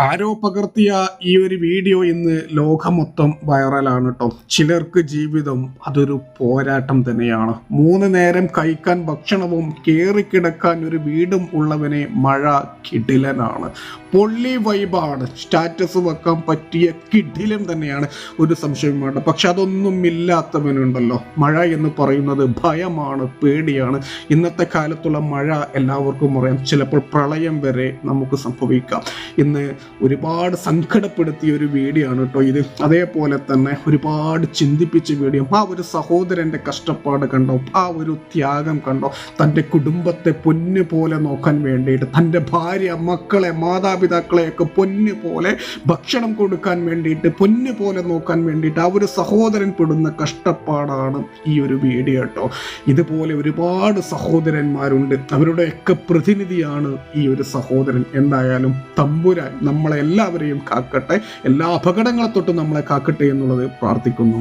ആരോ പകർത്തിയ ഈ ഒരു വീഡിയോ ഇന്ന് ലോകം മൊത്തം വൈറലാണ് കേട്ടോ ചിലർക്ക് ജീവിതം അതൊരു പോരാട്ടം തന്നെയാണ്. മൂന്ന് നേരം കഴിക്കാൻ ഭക്ഷണവും കേറിക്കിടക്കാൻ ഒരു വീടും ഉള്ളവനെ മഴ കിടിലനാണ്. പൊള്ളി വൈബാണ് സ്റ്റാറ്റസ് വെക്കാൻ പറ്റിയ കിടിലം തന്നെയാണ്. ഒരു സംശയം വേണ്ട. പക്ഷെ അതൊന്നും ഇല്ലാത്തവനുണ്ടല്ലോ. മഴ എന്ന് പറയുന്നത് ഭയമാണ് പേടിയാണ്. ഇന്നത്തെ കാലത്തുള്ള മഴ എല്ലാവർക്കും അറിയാം. ചിലപ്പോൾ പ്രളയം വരെ നമുക്ക് സംഭവിക്കാം. ഇന്ന് ഒരുപാട് സങ്കടപ്പെടുത്തിയ ഒരു വീഡിയോ ആണ് കേട്ടോ ഇത്. അതേപോലെ തന്നെ ഒരുപാട് ചിന്തിപ്പിച്ച വീഡിയോ ആ ഒരു സഹോദരന്റെ കഷ്ടപ്പാട് കണ്ടോ ആ ഒരു ത്യാഗം കണ്ടോ തന്റെ കുടുംബത്തെ പൊന്നു പോലെ നോക്കാൻ വേണ്ടിയിട്ട് തന്റെ ഭാര്യ മക്കളെ മാതാപിതാക്കളെയൊക്കെ പൊന്നു പോലെ ഭക്ഷണം കൊടുക്കാൻ വേണ്ടിയിട്ട് പൊന്നു പോലെ നോക്കാൻ വേണ്ടിയിട്ട് ആ ഒരു സഹോദരൻ പെടുന്ന കഷ്ടപ്പാടാണ് ഈ ഒരു വീഡിയോ കേട്ടോ. ഇതുപോലെ ഒരുപാട് സഹോദരന്മാരുണ്ട്. അവരുടെയൊക്കെ പ്രതിനിധിയാണ് ഈ ഒരു സഹോദരൻ. എന്തായാലും തമ്പുരാൻ നമ്മളെ എല്ലാവരെയും കാക്കട്ടെ. എല്ലാ അപകടങ്ങളെ തൊട്ടും നമ്മളെ കാക്കട്ടെ എന്നുള്ളത് പ്രാർത്ഥിക്കുന്നു.